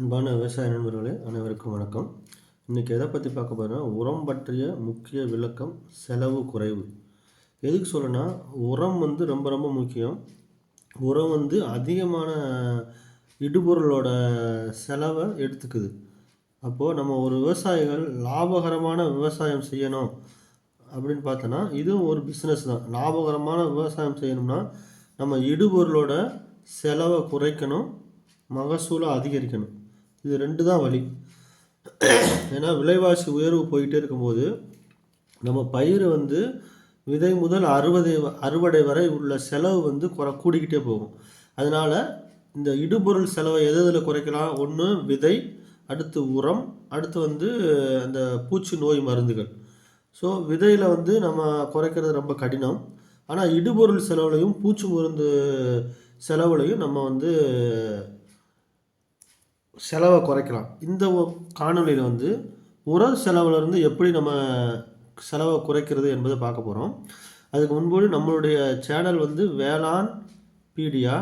அன்பான விவசாய நண்பர்களே அனைவருக்கும் வணக்கம். இன்றைக்கி எதை பற்றி பார்க்க போகிறோம்னா உரம் பற்றிய முக்கிய விளக்கம் செலவு குறைவு. எதுக்கு சொல்லனா உரம் வந்து ரொம்ப ரொம்ப முக்கியம். உரம் வந்து அதிகமான இடுபொருளோட செலவை எடுத்துக்குது. அப்போது நம்ம ஒரு விவசாயிகள் லாபகரமான விவசாயம் செய்யணும் அப்படின்னு பார்த்தோன்னா இதுவும் ஒரு பிஸ்னஸ் தான். லாபகரமான விவசாயம் செய்யணும்னா நம்ம இடுபொருளோட செலவை குறைக்கணும் மகசூலை அதிகரிக்கணும். இது ரெண்டு தான் வழி ஏன்னா விலைவாசி உயர்வு போயிட்டே இருக்கும்போது நம்ம பயிர் வந்து விதை முதல் அறுவடை அறுவடை வரை உள்ள செலவு வந்து குறை கூடிக்கிட்டே போகும். அதனால் இந்த இடுபொருள் செலவை எது எதில் குறைக்கலாம்? ஒன்று விதை அடுத்து உரம் அடுத்து வந்து அந்த பூச்சி நோய் மருந்துகள். ஸோ விதையில் வந்து நம்ம குறைக்கிறது ரொம்ப கடினம். ஆனால் இடுபொருள் செலவுலையும் பூச்சி மருந்து செலவுலையும் நம்ம வந்து செலவை குறைக்கலாம். இந்த காணொலியில் வந்து உர செலவுலேருந்து எப்படி நம்ம செலவை குறைக்கிறது என்பதை பார்க்க போகிறோம் அதுக்கு முன்போடு நம்மளுடைய சேனல் வந்து வேளாண் பீடியா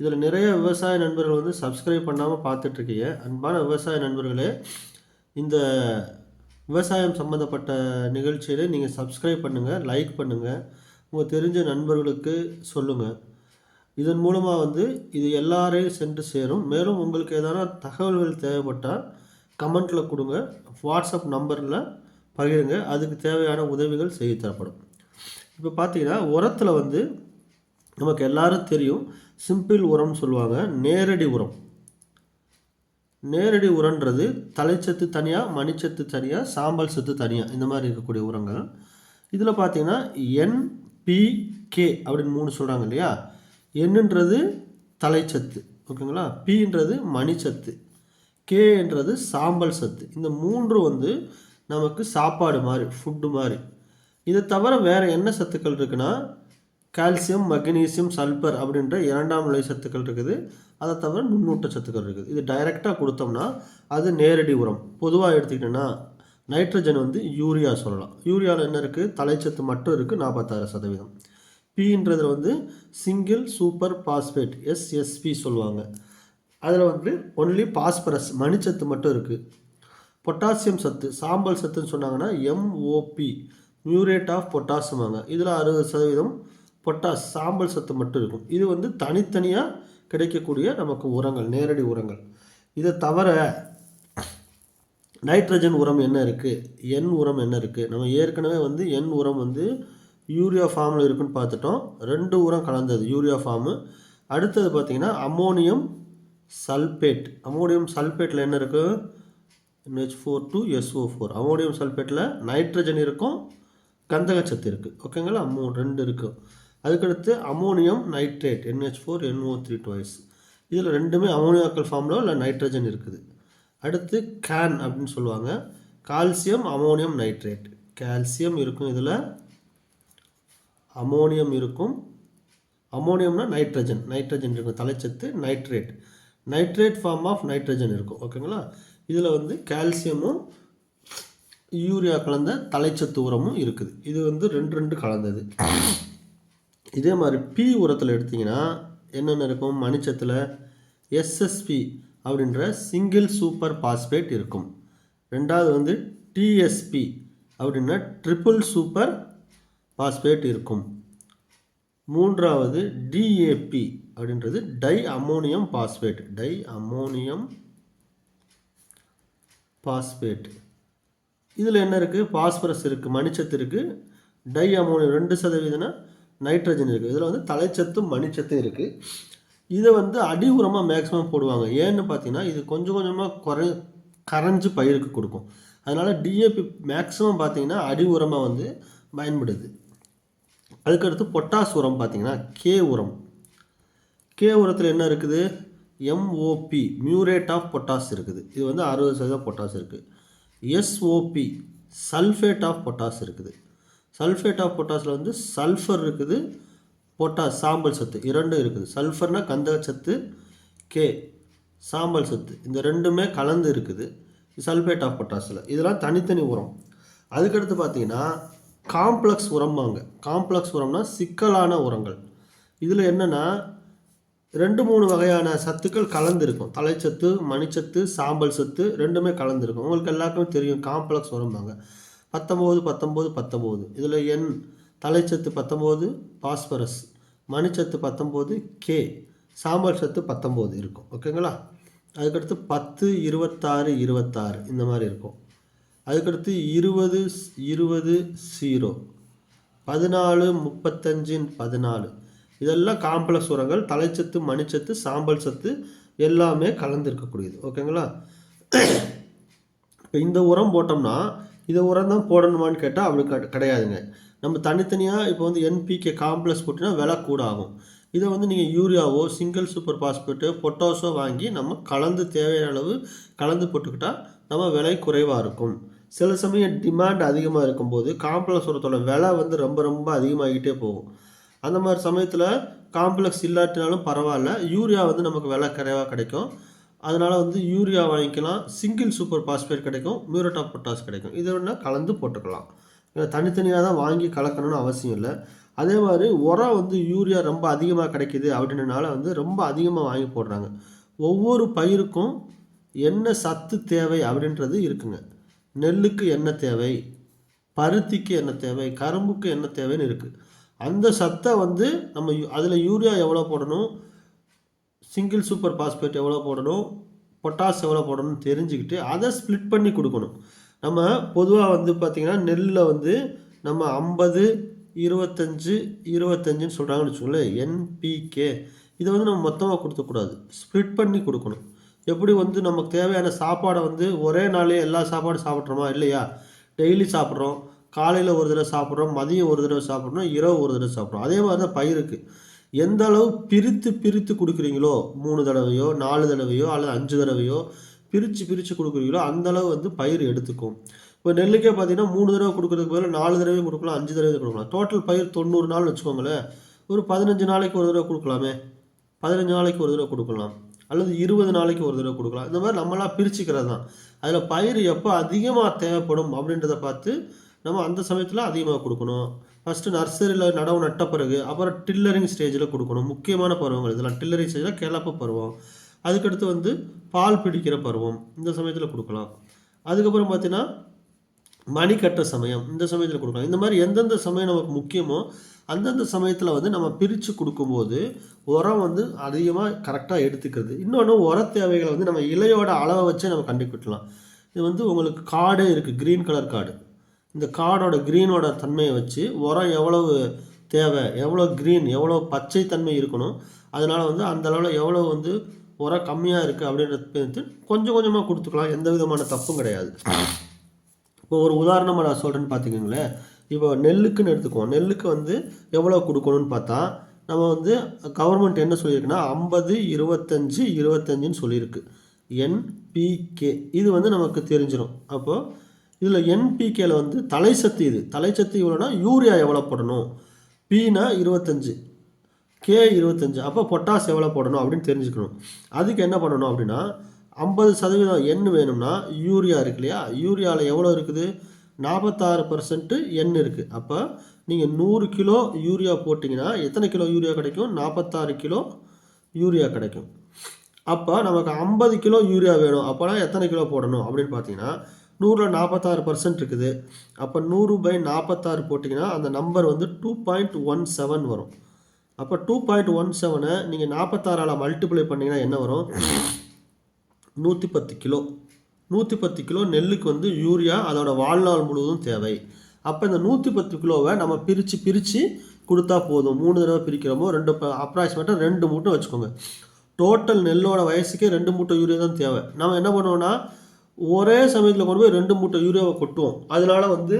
இதில் நிறைய விவசாய நண்பர்கள் வந்து சப்ஸ்கிரைப் பண்ணாமல் பார்த்துட்ருக்கீங்க. அன்பான விவசாய நண்பர்களே இந்த விவசாயம் சம்மந்தப்பட்ட நிகழ்ச்சியில் நீங்கள் சப்ஸ்கிரைப் பண்ணுங்கள் லைக் பண்ணுங்கள் உங்கள் தெரிஞ்ச நண்பர்களுக்கு சொல்லுங்கள் இதன் மூலமாக வந்து இது எல்லாரையும் சென்று சேரும். மேலும் உங்களுக்கு எதனா தகவல்கள் தேவைப்பட்டால் கமெண்ட்டில் கொடுங்க. வாட்ஸ்அப் நம்பரில் பகிருங்க. அதுக்கு தேவையான உதவிகள் செய்து தரப்படும் இப்போ பார்த்தீங்கன்னா உரத்தில் வந்து நமக்கு எல்லாரும் தெரியும். சிம்பிள் உரம்னு சொல்லுவாங்க. நேரடி உரம். நேரடி உரன்றது தலைச்சத்து தனியாக மணிச்சத்து தனியாக சாம்பல் சத்து தனியாக இந்த மாதிரி இருக்கக்கூடிய உரங்கள். இதில் பார்த்தீங்கன்னா என்பிகே அப்படின்னு மூணு சொல்கிறாங்க இல்லையா? என்னன்றது தலைச்சத்து ஓகேங்களா? பின்றது மணிச்சத்து கேன்றது சாம்பல் சத்து. இந்த மூன்று வந்து நமக்கு சாப்பாடு மாதிரி ஃபுட்டு மாதிரி. இதை தவிர வேறு என்ன சத்துக்கள் இருக்குன்னா கால்சியம் மக்னீசியம் சல்பர் அப்படின்ற இரண்டாம் நிலை சத்துக்கள் இருக்குது. அதை தவிர நுண்ணூட்ட சத்துக்கள் இருக்குது. இது டைரெக்டாக கொடுத்தோம்னா அது நேரடி உரம். பொதுவாக எடுத்துக்கிட்டோன்னா நைட்ரஜன் வந்து யூரியா சொல்லலாம். யூரியாவில் என்ன இருக்குது தலைச்சத்து மட்டும் இருக்குது நாற்பத்தாறு சதவீதம். பின்றதில் வந்து சிங்கிள் சூப்பர் பாஸ்பேட் எஸ்எஸ்பி சொல்லுவாங்க. அதில் வந்து ஒன்லி பாஸ்பரஸ் மணிச்சத்து மட்டும் இருக்குது பொட்டாசியம் சத்து சாம்பல் சத்துன்னு சொன்னாங்கன்னா எம்ஓபி மியூரேட் ஆஃப் பொட்டாசியமாங்க இதில் அறுபது சதவீதம் பொட்டாஸ் சாம்பல் சத்து மட்டும் இருக்கும். இது வந்து தனித்தனியாக கிடைக்கக்கூடிய நமக்கு உரங்கள் நேரடி உரங்கள். இதை தவிர நைட்ரஜன் உரம் என்ன இருக்குது எண் உரம் என்ன இருக்குது நம்ம ஏற்கனவே வந்து எண் உரம் வந்து யூரியா ஃபார்மில் இருக்குன்னு பார்த்துட்டோம். ரெண்டு உரம் கலந்தது யூரியா ஃபார்மு. அடுத்தது பார்த்திங்கன்னா அம்மோனியம் சல்பேட். அம்மோனியம் சல்பேட்டில் என்ன இருக்குது NH four two SO four ammonium சல்பேட்டில் nitrogen இருக்கும் கந்தகச்சத்து இருக்குது ஓகேங்களா? அம்மோ ரெண்டு இருக்குது அதுக்கடுத்து ammonium nitrate NH four NO three twice இதில் ரெண்டுமே அமோனியாக்கல் ஃபார்மில் இல்லை நைட்ரஜன் இருக்குது. அடுத்து கேன் அப்படின்னு சொல்லுவாங்க. Calcium ammonium nitrate. கால்சியம் இருக்கும் இதில். அமோனியம் இருக்கும். அமோனியம்னா நைட்ரஜன் நைட்ரஜன் இருக்கும். தலைச்சத்து nitrate nitrate form of nitrogen இருக்கும். ஓகேங்களா இதில் வந்து கால்சியமும் யூரியா கலந்த தலைச்சத்து உரமும் இருக்குது. இது வந்து ரெண்டு ரெண்டு கலந்தது. இதே மாதிரி பி உரத்தில் எடுத்திங்கன்னா என்னென்ன இருக்கும்? மணிச்சத்தில் எஸ்எஸ்பி அப்படின்ற சிங்கிள் சூப்பர் பாஸ்பேட் இருக்கும். ரெண்டாவது வந்து டிஎஸ்பி அப்படின்னா ட்ரிபிள் சூப்பர் பாஸ்பேட் இருக்கும். மூன்றாவது டிஏபி அப்படின்றது di ammonium phosphate. Di ammonium phosphate. இதில் என்ன இருக்குது பாஸ்பரஸ் இருக்குது மணிச்சத்து இருக்குது டை அமோனியம் ரெண்டு சதவீதம்னா நைட்ரஜன் இருக்குது இதில் வந்து தலைச்சத்தும் மணிச்சத்தும் இருக்குது இதை வந்து அடி உரமாக மேக்ஸிமம் போடுவாங்க. ஏன்னு பார்த்தீங்கன்னா இது கொஞ்சம் கொஞ்சமாக குறை கரைஞ்சு பயிருக்கு கொடுக்கும். அதனால் டிஏபி மேக்ஸிமம் பார்த்தீங்கன்னா அடி உரமாக வந்து பயன்படுது. அதுக்கடுத்து பொட்டாஸ் உரம் பார்த்தீங்கன்னா கே உரம். கே உரத்தில் என்ன இருக்குது? எம்ஓபி மியூரேட் ஆஃப் பொட்டாஸ் இருக்குது. இது வந்து அறுபது சதவீதம் பொட்டாஸ் இருக்குது எஸ்ஓபி சல்ஃபேட் ஆஃப் பொட்டாஸ் இருக்குது. சல்ஃபேட் ஆஃப் பொட்டாஸில் வந்து சல்ஃபர் இருக்குது பொட்டாஸ் சாம்பல் சத்து. இரண்டும் இருக்குது. சல்ஃபர்னால் கந்தக சத்து கே சாம்பல் சத்து. இந்த ரெண்டுமே கலந்து இருக்குது. சல்ஃபேட் ஆஃப் பொட்டாஸில் இதெல்லாம் தனித்தனி உரம். அதுக்கடுத்து பார்த்தீங்கன்னா காம்ப்ளெக்ஸ் உரம்பாங்க. காம்ப்ளெக்ஸ் உரம்னா சிக்கலான உரங்கள். இதில் என்னென்னா ரெண்டு மூணு வகையான சத்துக்கள் கலந்துருக்கும். தலைச்சத்து மணிச்சத்து சாம்பல் சத்து ரெண்டுமே கலந்துருக்கும். உங்களுக்கு எல்லாருக்குமே தெரியும் காம்ப்ளெக்ஸ் உரம்பாங்க. பத்தொம்போது பத்தொம்போது பத்தொம்போது. இதில் என் தலைச்சத்து பத்தொம்போது பாஸ்பரஸ். மணிச்சத்து பத்தொம்போது கே சாம்பல் சத்து பத்தொம்போது இருக்கும். ஓகேங்களா? அதுக்கடுத்து பத்து இருபத்தாறு இருபத்தாறு இந்த மாதிரி இருக்கும். அதுக்கடுத்து இருபது இருபது ஜீரோ பதினாலு முப்பத்தஞ்சு பதினாலு. இதெல்லாம் காம்ப்ளெக்ஸ் உரங்கள் தலைச்சத்து மணிச்சத்து சாம்பல் சத்து எல்லாமே கலந்துருக்கக்கூடியது. ஓகேங்களா? இப்போ இந்த உரம் போட்டோம்னா இந்த உரம் தான் போடணுமான்னு கேட்டால் அப்படி கிடையாதுங்க. நம்ம தனித்தனியாக இப்போ வந்து என்பிகே காம்ப்ளெக்ஸ் போட்டினா விலை கூட ஆகும் இதை வந்து நீங்கள் யூரியாவோ சிங்கிள் சூப்பர் பாஸ்பேட்டோ பொட்டாஷோ வாங்கி நம்ம கலந்து தேவையான அளவு கலந்து போட்டுக்கிட்டால் நம்ம விலை குறைவாக இருக்கும். சில சமயம் டிமாண்ட் அதிகமாக இருக்கும்போது காம்ப்ளெக்ஸ் உரத்தோட விலை வந்து ரொம்ப ரொம்ப அதிகமாகிட்டே போகும். அந்த மாதிரி சமயத்தில் காம்ப்ளெக்ஸ் இல்லாட்டினாலும் பரவாயில்ல. யூரியா வந்து நமக்கு விலை குறைவாக கிடைக்கும். அதனால் வந்து யூரியா வாங்கிக்கலாம். சிங்கிள் சூப்பர் பாஸ்பேட் கிடைக்கும். மியூரட் ஆஃப் பொட்டாஸ் கிடைக்கும். இது வேணால் கலந்து போட்டுக்கலாம். ஏன்னா தனித்தனியாக தான் வாங்கி கலக்கணும்னு அவசியம் இல்லை. அதே மாதிரி உரம் வந்து யூரியா ரொம்ப அதிகமாக கிடைக்கிது அப்படின்றனால வந்து ரொம்ப அதிகமாக வாங்கி போடுறாங்க. ஒவ்வொரு பயிருக்கும் என்ன சத்து தேவை அப்படின்றது இருக்குங்க. நெல்லுக்கு என்ன தேவை? பருத்திக்கு என்ன தேவை? கரும்புக்கு என்ன தேவைன்னு இருக்குது அந்த சத்தை வந்து நம்ம அதில் யூரியா எவ்வளோ போடணும்? சிங்கிள் சூப்பர் பாஸ்பேட் எவ்வளோ போடணும்? பொட்டாஸ் எவ்வளோ போடணும்னு தெரிஞ்சுக்கிட்டு அதை ஸ்ப்ளிட் பண்ணி கொடுக்கணும். நம்ம பொதுவாக வந்து பார்த்திங்கன்னா நெல்லில் வந்து நம்ம ஐம்பது இருபத்தஞ்சு இருபத்தஞ்சுன்னு சொல்கிறாங்கன்னு வச்சுக்கோங்களேன் என்பிகே இதை வந்து நம்ம மொத்தமாக கொடுக்கக்கூடாது ஸ்ப்ளிட் பண்ணி கொடுக்கணும். எப்படி வந்து நமக்கு தேவையான சாப்பாடை வந்து ஒரே நாளே எல்லா சாப்பாடும் சாப்பிட்றோமா? இல்லையா? டெய்லி சாப்பிட்றோம். காலையில் ஒரு தடவை சாப்பிட்றோம் மதியம் ஒரு தடவை சாப்பிட்றோம் இரவு ஒரு தடவை சாப்பிட்றோம். அதே மாதிரி தான் பயிருக்கு. எந்த அளவு பிரித்து பிரித்து கொடுக்குறீங்களோ மூணு தடவையோ நாலு தடவையோ அல்லது அஞ்சு தடவையோ பிரித்து பிரித்து கொடுக்குறீங்களோ அந்த அளவு வந்து பயிர் எடுத்துக்கும். இப்போ நெல்லுக்கே பார்த்தீங்கன்னா மூணு தடவை கொடுக்குறதுக்கு பதிலாக நாலு தடவை கொடுக்கலாம் அஞ்சு தடவை கொடுக்கலாம். டோட்டல் பயிர் தொண்ணூறு நாள் வச்சுக்கோங்களேன். ஒரு பதினஞ்சு நாளைக்கு ஒரு தடவை கொடுக்கலாமே. பதினஞ்சு நாளைக்கு ஒரு தடவை கொடுக்கலாம். அல்லது இருபது நாளைக்கு ஒரு தடவை கொடுக்கலாம். இந்த மாதிரி நம்மளாம் பிரிச்சுக்கிறது தான் அதில் பயிர் எப்போ அதிகமாக தேவைப்படும் அப்படின்றத பார்த்து நம்ம அந்த சமயத்தில் அதிகமாக கொடுக்கணும். ஃபஸ்ட்டு நர்சரியில் நடவு நட்ட பிறகு அப்புறம் டில்லரிங் ஸ்டேஜில் கொடுக்கணும். முக்கியமான பருவங்கள் இதெல்லாம் டில்லரிங் ஸ்டேஜில் கிளப்பு பருவம். அதுக்கடுத்து வந்து பால் பிடிக்கிற பருவம் இந்த சமயத்தில் கொடுக்கலாம். அதுக்கப்புறம் பார்த்தீங்கன்னா மணி கட்டுற சமயம் இந்த சமயத்தில் கொடுக்கலாம். இந்த மாதிரி எந்தெந்த சமயம் நமக்கு முக்கியமோ அந்தந்த சமயத்தில் வந்து நம்ம பிரித்து கொடுக்கும்போது உரம் வந்து அதிகமாக கரெக்டாக எடுத்துக்கிறது. இன்னொன்று உர தேவைகளை வந்து நம்ம இலையோட அளவை வச்சே நம்ம கண்டுபிடிக்கலாம். இது வந்து உங்களுக்கு காடே இருக்குது க்ரீன் கலர் காடு. இந்த காடோட க்ரீனோட தன்மையை வச்சு உரம் எவ்வளவு தேவை எவ்வளோ க்ரீன் எவ்வளோ பச்சை தன்மை இருக்கணும் அதனால் வந்து அந்த அளவில் எவ்வளோ வந்து உரம் கம்மியாக இருக்குது அப்படின்றது கொஞ்சம் கொஞ்சமாக கொடுத்துக்கலாம். எந்த விதமான தப்பும் கிடையாது. இப்போ ஒரு உதாரணமாக நான் சொல்கிறேன்னு பார்த்துக்கோங்களேன் இப்போ நெல்லுக்குன்னு எடுத்துக்குவோம். நெல்லுக்கு வந்து எவ்வளோ கொடுக்கணும்னு பார்த்தா நம்ம வந்து கவர்மெண்ட் என்ன சொல்லியிருக்குன்னா ஐம்பது இருபத்தஞ்சி இருபத்தஞ்சின்னு சொல்லியிருக்கு. என்பிகே இது வந்து நமக்கு தெரிஞ்சிடும் அப்போது இதில் என்பிகேல வந்து தலைச்சத்து இது. தலைச்சத்து இவ்வளோனா யூரியா எவ்வளோ போடணும்? பீனா இருபத்தஞ்சு. கே இருபத்தஞ்சு. அப்போ பொட்டாஸ் எவ்வளோ போடணும் அப்படின்னு தெரிஞ்சுக்கணும். அதுக்கு என்ன பண்ணணும் அப்படின்னா ஐம்பது சதவீதம் எண் வேணும்னா யூரியா இருக்கு இல்லையா? யூரியாவில் எவ்வளோ இருக்குது? நாற்பத்தாறு பர்சன்ட்டு எண் இருக்குது அப்போ நீங்கள் நூறு கிலோ யூரியா போட்டிங்கன்னா எத்தனை கிலோ யூரியா கிடைக்கும்? நாற்பத்தாறு கிலோ யூரியா கிடைக்கும். அப்போ நமக்கு ஐம்பது கிலோ யூரியா வேணும். அப்போனா எத்தனை கிலோ போடணும் அப்படின்னு பார்த்தீங்கன்னா நூறில் நாற்பத்தாறு பர்சன்ட் இருக்குது. அப்போ நூறு பை நாற்பத்தாறு போட்டிங்கன்னா அந்த நம்பர் வந்து டூ பாயிண்ட் ஒன் செவன் வரும். அப்போ டூ பாயிண்ட் ஒன் செவனை நீங்கள் நாற்பத்தாறால் மல்டிப்ளை பண்ணிங்கன்னா என்ன வரும்? நூற்றி பத்து கிலோ. நூற்றி பத்து கிலோ நெல்லுக்கு வந்து யூரியா அதோடய வாழ்நாள் முழுவதும் தேவை. அப்போ இந்த நூற்றி பத்து கிலோவை நம்ம பிரித்து பிரித்து கொடுத்தா போதும். மூணு தடவை பிரிக்கிறோமோ ரெண்டு அப்ராக்சிமேட்டாக ரெண்டு மூட்டை வச்சுக்கோங்க. டோட்டல் நெல்லோட வயசுக்கே ரெண்டு மூட்டை யூரியா தான் தேவை. நம்ம என்ன பண்ணுவோம்னா ஒரே சமயத்தில் கொண்டு போய் ரெண்டு மூட்டை யூரியாவை கொட்டுவோம். அதனால வந்து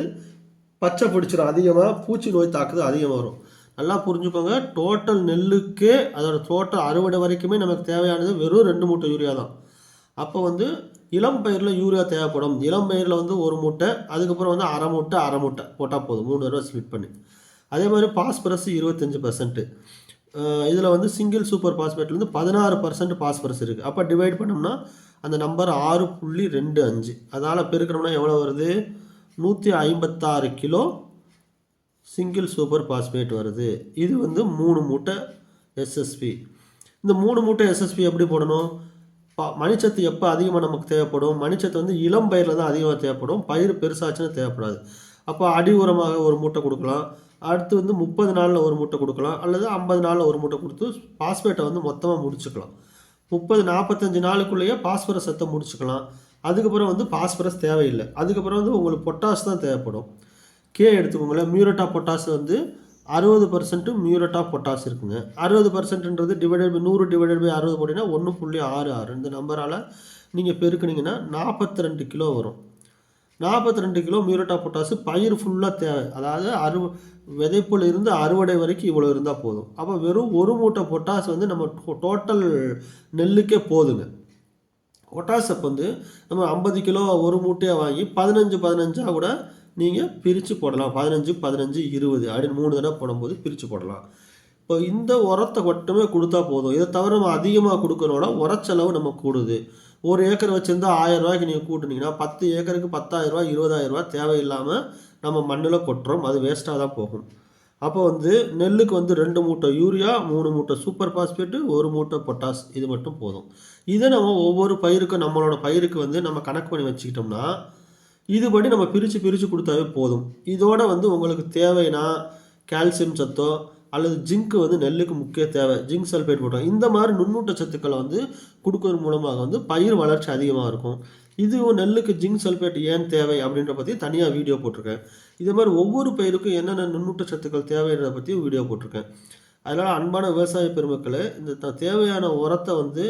பச்சை பிடிச்சிடும் அதிகமாக பூச்சி நோய் தாக்குது அதிகமாக வரும். நல்லா புரிஞ்சுக்கோங்க. டோட்டல் நெல்லுக்கே அதோடய டோட்டல் அறுவடை வரைக்குமே நமக்கு தேவையானது வெறும் ரெண்டு மூட்டை யூரியா தான். அப்போ வந்து இளம் பயிரில் யூரியா தேவைப்படும். இளம் பயிரில் வந்து ஒரு மூட்டை அதுக்கப்புறம் வந்து அரை மூட்டை அரை மூட்டை போட்டால் போதும். மூணு தடவை ஸ்பிட் பண்ணி. அதே மாதிரி பாஸ்பரஸ் இருபத்தஞ்சி பர்சன்ட்டு இதில் வந்து சிங்கிள் சூப்பர் பாஸ்பேட்டில் வந்து பதினாறு பர்சன்ட் பாஸ்பரஸ் இருக்குது அப்போ டிவைட் பண்ணோம்னா அந்த நம்பர் ஆறு புள்ளி ரெண்டு அஞ்சு. அதால் பெருக்கணும்னா எவ்வளோ வருது? நூற்றி ஐம்பத்தாறு கிலோ சிங்கிள் சூப்பர் பாஸ்பேட் வருது. இது வந்து மூணு மூட்டை எஸ்எஸ்பி இந்த மூணு மூட்டை எஸ்எஸ்பி எப்படி போடணும்? மணிச்சத்து எப்போ அதிகமாக நமக்கு தேவைப்படும்? மணிச்சத்து வந்து இளம் பயிரில் தான் அதிகமாக தேவைப்படும். பயிர் பெருசாச்சுன்னா தேவைப்படாது. அப்போ அடி உரமாக ஒரு மூட்டை கொடுக்கலாம். அடுத்து வந்து முப்பது நாளில் ஒரு மூட்டை கொடுக்கலாம். அல்லது ஐம்பது நாளில் ஒரு மூட்டை கொடுத்து பாஸ்பேட்டை வந்து மொத்தமாக முடிச்சுக்கலாம். முப்பது நாற்பத்தஞ்சு நாளுக்குள்ளேயே பாஸ்பரஸ் சத்தை முடிச்சுக்கலாம். அதுக்கப்புறம் வந்து பாஸ்பரஸ் தேவையில்லை. அதுக்கப்புறம் வந்து உங்களுக்கு பொட்டாஸ் தான் தேவைப்படும். கே எடுத்துக்கோங்களேன். மியூரட்டா பொட்டாஸ் வந்து அறுபது பர்சன்ட்டு மியூரட் ஆஃப் பொட்டாஸ் இருக்குங்க. அறுபது பர்சன்ட்ன்றது டிவைடட் பை நூறு டிவைடட் பை அறுபது போட்டிங்கன்னா ஒன்று புள்ளி ஆறு ஆறு. இந்த நம்பரால் நீங்கள் பெருக்குனீங்கன்னா நாற்பத்தி ரெண்டு கிலோ வரும். நாற்பத்தி ரெண்டு கிலோ மியூரட் ஆஃப் பொட்டாஸு பயிர் ஃபுல்லாக தேவை. அதாவது அறு விதைப்புல இருந்து அறுவடை வரைக்கும் இவ்வளோ இருந்தால் போதும். அப்போ வெறும் ஒரு மூட்டை பொட்டாஸ் வந்து நம்ம டோட்டல் நெல்லுக்கே போதுங்க. பொட்டாஸ் அப்போ வந்து நம்ம ஐம்பது கிலோ ஒரு மூட்டையாக வாங்கி பதினஞ்சு பதினஞ்சாக கூட நீங்கள் பிரித்து போடலாம். பதினஞ்சு பதினஞ்சு இருபது அப்படின்னு மூணு தடவை போடும்போது பிரித்து போடலாம். இப்போ இந்த உரத்தை மட்டுமே கொடுத்தா போதும். இதை தவிர நம்ம அதிகமாக கொடுக்கறோட உரச்செலவு நம்ம கூடுது. ஒரு ஏக்கர் வச்சுருந்தா ஆயிரம் ரூபாய்க்கு நீங்கள் கூட்டினீங்கன்னா பத்து ஏக்கருக்கு பத்தாயிரம் ரூபாய் இருபதாயிரம் தேவையில்லாமல் நம்ம மண்ணில் கொட்டுறோம். அது வேஸ்ட்டாக தான் போகும். அப்போ வந்து நெல்லுக்கு வந்து ரெண்டு மூட்டை யூரியா மூணு மூட்டை சூப்பர் பாஸ்பேட்டு ஒரு மூட்டை பொட்டாஸ் இது மட்டும் போதும். இதை நம்ம ஒவ்வொரு பயிருக்கும் நம்மளோட பயிருக்கு வந்து நம்ம கணக்கு பண்ணி வச்சுக்கிட்டோம்னா இதுபடி நம்ம பிரித்து பிரித்து கொடுத்தாவே போதும். இதோட வந்து உங்களுக்கு தேவைன்னா கால்சியம் சத்தோ அல்லது ஜிங்க் வந்து நெல்லுக்கு முக்கிய தேவை. ஜிங்க் சல்ஃபேட் போட்டோம். இந்த மாதிரி நுண்ணூட்ட சத்துக்களை வந்து கொடுக்கறது மூலமாக வந்து பயிர் வளர்ச்சி அதிகமாக இருக்கும். இது நெல்லுக்கு ஜிங்க் சல்ஃபேட் ஏன் தேவை அப்படின்ற பற்றி தனியாக வீடியோ போட்டிருக்கேன். இதே மாதிரி ஒவ்வொரு பயிருக்கும் என்னென்ன நுண்ணூட்ட சத்துக்கள் தேவைன்றதை பற்றியும் வீடியோ போட்டிருக்கேன். அதனால் அன்பான விவசாய பெருமக்களை இந்த தேவையான உரத்தை வந்து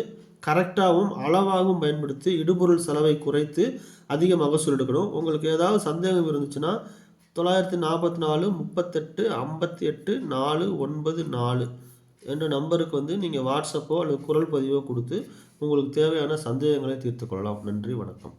கரெக்டாகவும் அளவாகவும் பயன்படுத்தி இடுபொருள் செலவை குறைத்து அதிக மகசூல் எடுக்கணும். உங்களுக்கு ஏதாவது சந்தேகம் இருந்துச்சுன்னா தொள்ளாயிரத்தி நாற்பத்தி நாலு முப்பத்தெட்டு ஐம்பத்தி எட்டு நாலு ஒன்பது நாலு என்ற நம்பருக்கு வந்து நீங்கள் வாட்ஸ்அப்போ அல்லது குரல் பதிவோ கொடுத்து உங்களுக்கு தேவையான சந்தேகங்களை தீர்த்து கொள்ளலாம். நன்றி வணக்கம்.